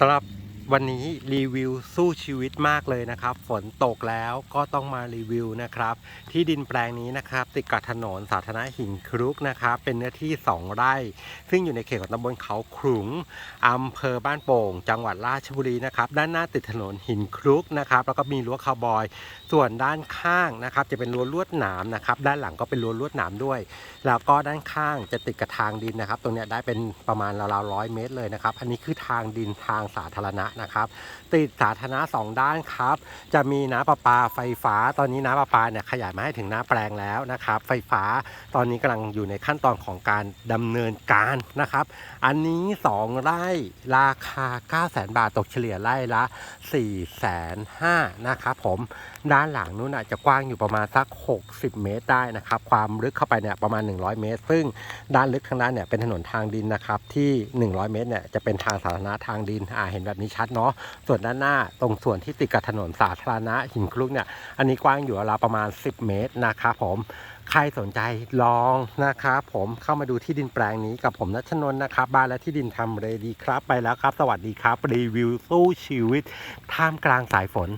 สำหรับ วันนี้รีวิวสู้ชีวิตมากเลยนะครับ ฝนตกแล้วก็ต้องมารีวิวนะครับ ที่ดินแปลงนี้นะครับ ติดกับถนนสาธารณะหินครุกนะครับ เป็นเนื้อที่ 2 ไร่ ซึ่งอยู่ในเขตของตำบลเขาขลุงอำเภอบ้านโป่ง จังหวัดราชบุรีนะครับ ด้านหน้าติดถนนหินครุกนะครับ แล้วก็มีรั้วคาวบอย ส่วนด้านข้างนะครับ จะเป็นรั้วลวดหนามนะครับ ด้านหลังก็เป็นรั้วลวดหนามด้วย แล้วก็ด้านข้างจะติดกับทางดินนะครับ ตรงนี้ได้เป็นประมาณราวๆร้อยเมตรเลยนะครับ อันนี้คือทางดินทางสาธารณะนะครับ ติดสาธารณะสองด้านครับ จะมีน้ำประปาไฟฟ้า ตอนนี้น้ำประปาเนี่ยขยายมาให้ถึงหน้าแปลงแล้วนะครับ ไฟฟ้าตอนนี้กำลังอยู่ในขั้นตอนของการดำเนินการนะครับ อันนี้ 2 ไร่ราคา9 0 0 0 0 0 บาทตกเฉลี่ยไร่ละ 4 5 0 0 0นะครับผม ด้านหลังนู้นอาจจะกว้างอยู่ประมาณสัก 60 เมตรได้นะครับ ความลึกเข้าไปเนี่ยประมาณ 100 เมตร ซึ่งด้านลึกข้างหน้าเนี่ยเป็นถนนทางดินนะครับที่ 100 เมตรเนี่ยจะเป็นทางสาธารณะทางดิน อ่าเห็นแบบนี้ชัดเนาะส่วนด้านหน้าตรงส่วนที่ติดกับถนนสาธารณะหินคลุกเนี่ยอันนี้กว้างอยู่ราวประมาณ 10 เมตรนะครับผมใครสนใจลองนะครับผมเข้ามาดูที่ดินแปลงนี้กับผมนัชนนท์นะครับ บ้านและที่ดินทำเรดีครับไปแล้วครับ สวัสดีครับ รีวิวสู้ชีวิต ท่ามกลางสายฝน